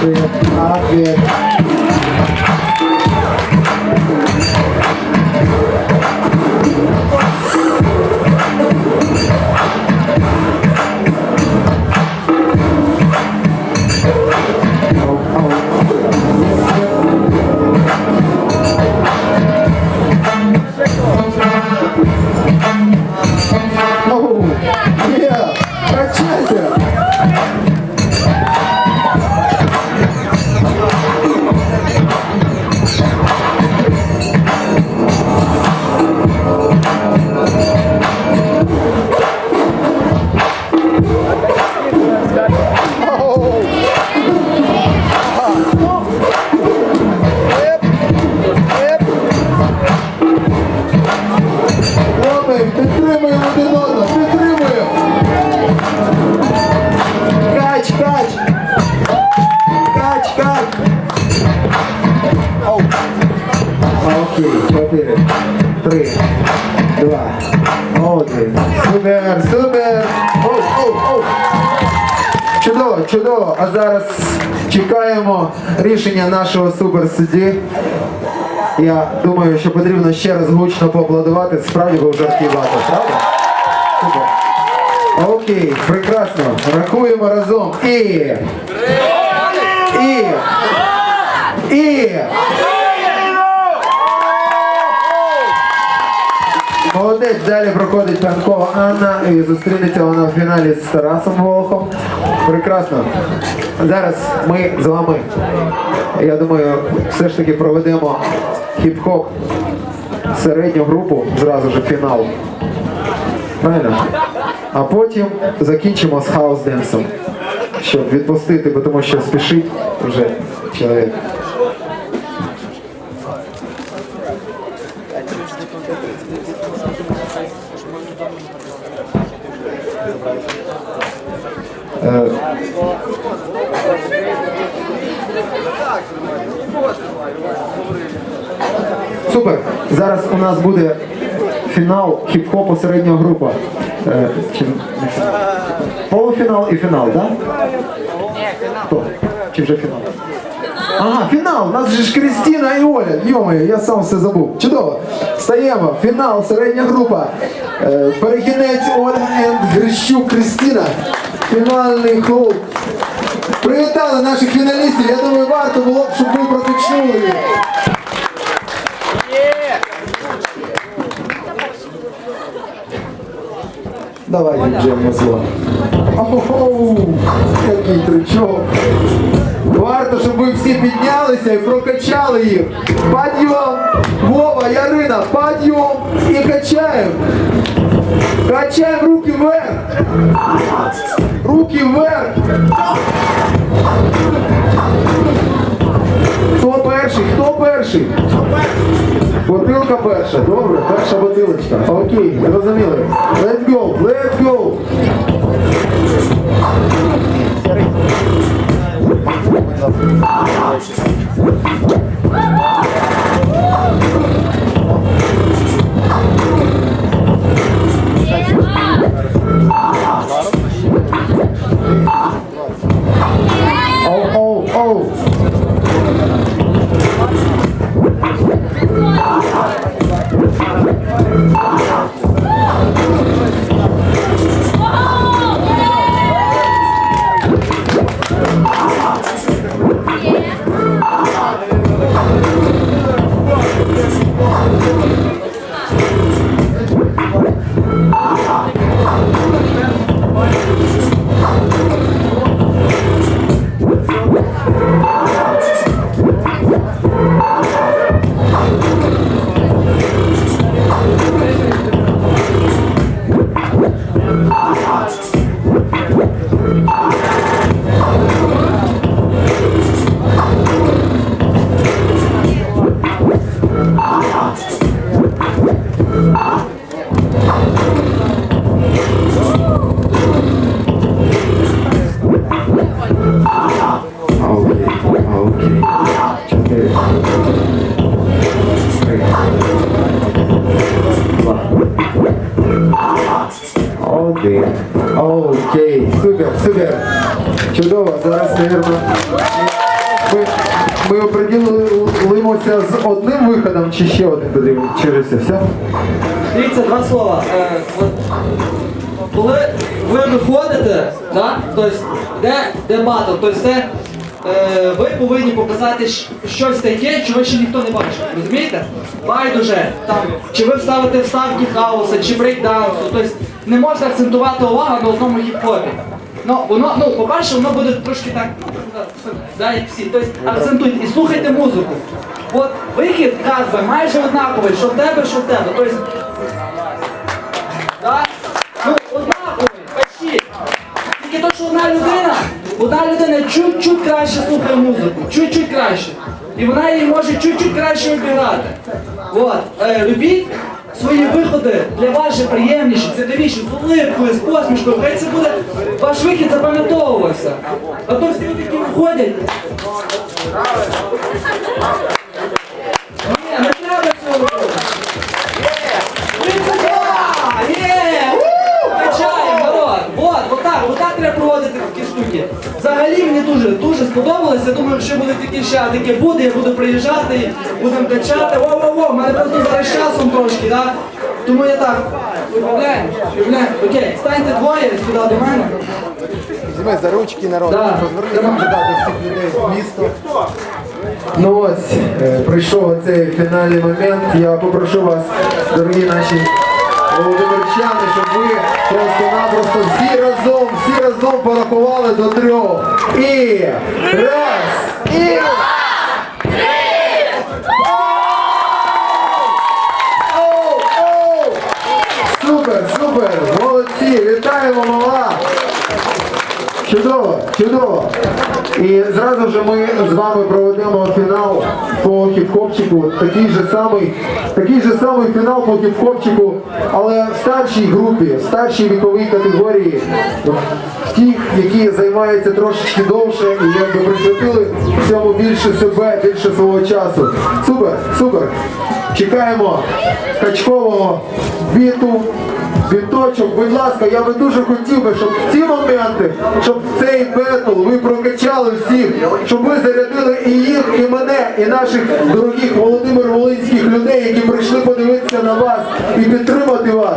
Việt, hát Việt. Oh, yeah, that's it. А зараз чекаємо рішення нашого суперсудді. Я думаю, що потрібно ще раз гучно поаплодувати. Справді був жаркий батл, правда? Супер. Окей, прекрасно. Рахуємо разом. І. І. І. Молодець, далі проходить Панкова Анна і зустрінеться вона в фіналі з Тарасом Волохом. Прекрасно. Зараз ми з вами, я думаю, все ж таки проведемо хіп-хоп середню групу, зразу ж фінал. Правильно? А потім закінчимо з хаус-денсом, щоб відпустити, тому що спішить вже чоловік. Супер. Зараз у нас буде фінал хіп-хопу середня група. Е, Полуфінал і фінал, так? Фінал. Чи вже фінал? Ага, фінал. У нас же ж Крістіна і Оля. Йомаю, я сам все забув. Чудово. Стаємо. Фінал, середня група. Е, Перехінець Оля енд Грищук Крістіна. Фінальний хлоп. Привітали наших фіналістів. Я думаю, варто було б, щоб ви протичнули їх. Давай, Джем Масло. Оу, який трючок. Варто, щоб ви всі піднялися і прокачали їх. Подйом! Вова, Ярина, подйом! І качаємо. Качаємо руки вверх. Руки вверх. Хто перший? Хто перший? Бутилка перша, добре, перша бутилочка. Окей, зрозуміли. Let's go, let's go. Оу, одним виходом чи ще один потрібен через це все? Дивіться, два слова. Е, от, коли ви виходите, да, тобто, де, де батл, тобто це, е, ви повинні показати щось таке, чого ще ніхто не бачив. Розумієте? Байдуже, там, чи ви вставите вставки хаоса, чи брейкдансу, тобто не можна акцентувати увагу на одному хіп-хопі. Ну, воно, ну, по-перше, воно буде трошки так, да, як всі. Тобто акцентуйте і слухайте музику. От вихід, як майже однаковий, що в тебе, що в тебе. Тобто? Ну, однаковий, почти. Тільки то, що одна людина, одна людина чуть-чуть краще слухає музику, чуть-чуть краще. І вона її може чуть-чуть краще обіграти. От. Е, любіть свої виходи для вас же приємніші, цікавіші, з улипкою, з посмішкою. Хай це буде ваш вихід запам'ятовувався. А то всі такі виходять. Ще таке буде, я буду приїжджати, будемо качати. Во-во-во, в мене просто зараз часом трошки, да? Тому я так, виправляємо. Окей, станьте двоє сюди до мене. Візьми за ручки народ, Да. розвернися туди до всіх людей в місто. Ну ось, е, прийшов цей фінальний момент. Я попрошу вас, дорогі наші володимирчани, щоб ви просто-напросто всі разом, всі разом порахували до трьох. І раз, і! Супер, супер! Молодці! Вітаємо мала! Чудово, чудово. І зразу ж ми з вами проведемо фінал по хіп-хопчику. Такий же самий, такий же самий фінал по хіп-хопчику, але в старшій групі, в старшій віковій категорії. Ті, які займаються трошечки довше і якби присвятили цьому більше себе, більше свого часу. Супер, супер. Чекаємо качкового біту. Віточок, будь ласка, я би дуже хотів би, щоб в ці моменти, щоб цей бетл ви прокачали всіх, щоб ви зарядили і їх, і мене, і наших дорогих Володимир Волинських людей, які прийшли подивитися на вас і підтримати вас.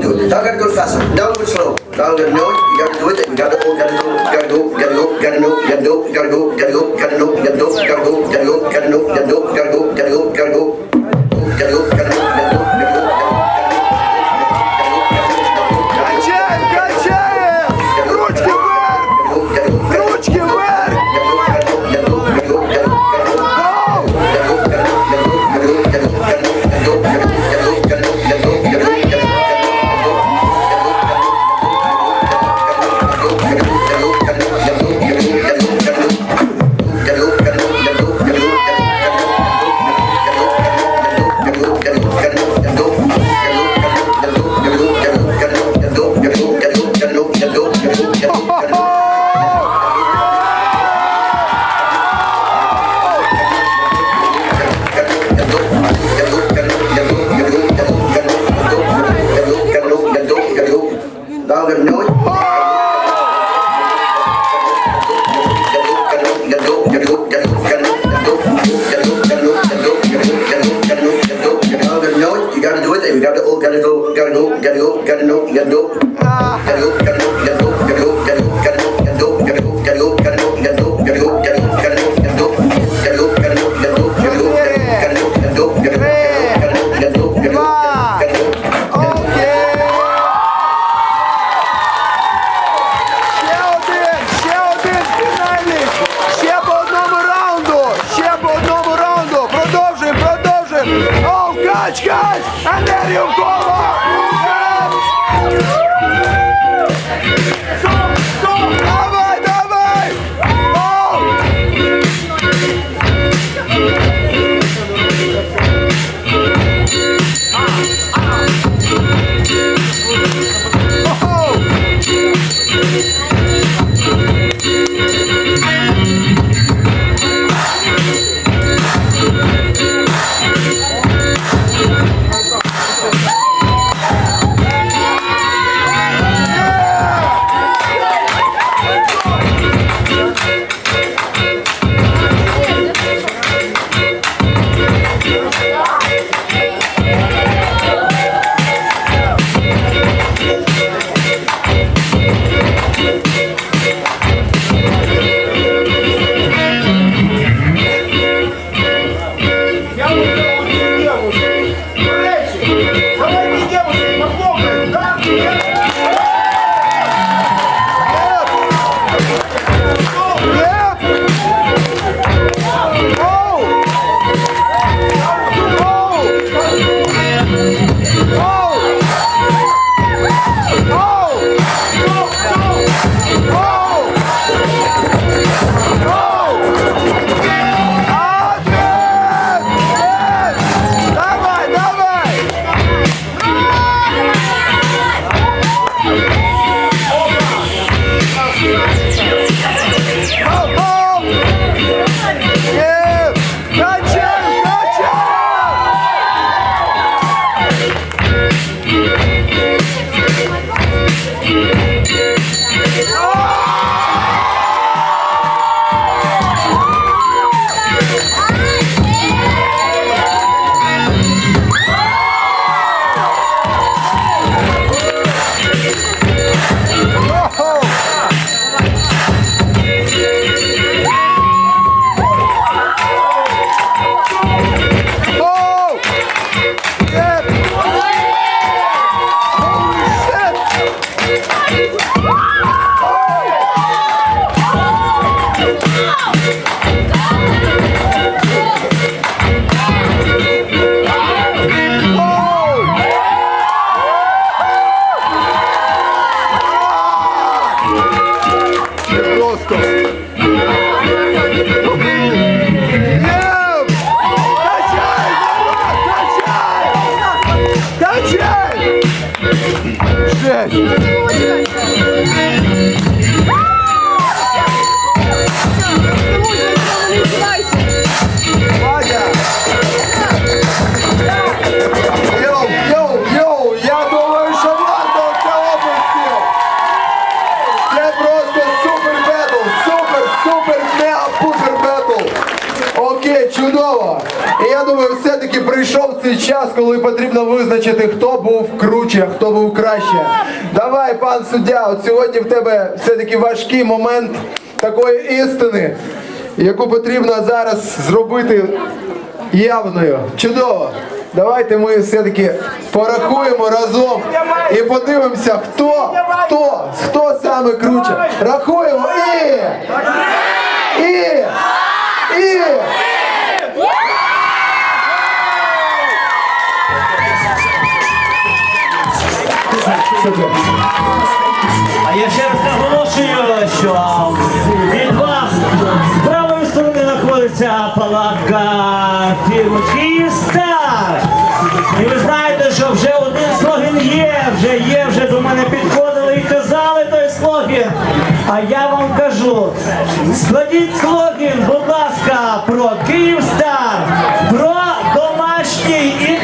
Gonna do it. Now I gotta go faster. Now go slow. Now you know it. You gotta do it. You gotta go. Gotta go. Gotta go. Gotta go. Gotta know. Gotta go. Gotta go. Gotta know. Gotta know. Gotta go. Gotta go. Gotta know. Gotta. Gotta go. Gotta go. much, guys! And there you go! Прийшов час, коли потрібно визначити, хто був круче, хто був краще. Давай, пан суддя, от сьогодні в тебе все-таки важкий момент такої істини, яку потрібно зараз зробити явною. Чудово! Давайте ми все-таки порахуємо разом і подивимося, хто, хто, хто саме круче. Рахуємо. І. Супер. А я ще раз наголошую, що від вас з правої сторони знаходиться палатка фірми Київстар. І ви знаєте, що вже один слогін є, вже є, вже до мене підходили і казали той слогін. А я вам кажу, складіть слогін, будь ласка, про Київстар, про домашній інтернет.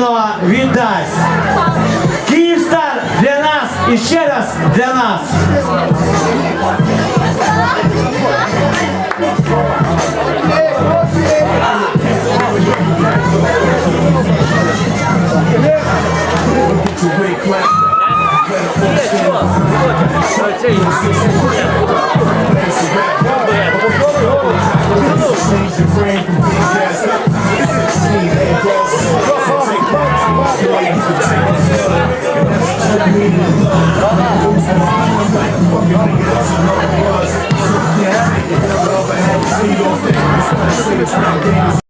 Звичайно, віддасть. Київстар для нас і ще раз для нас.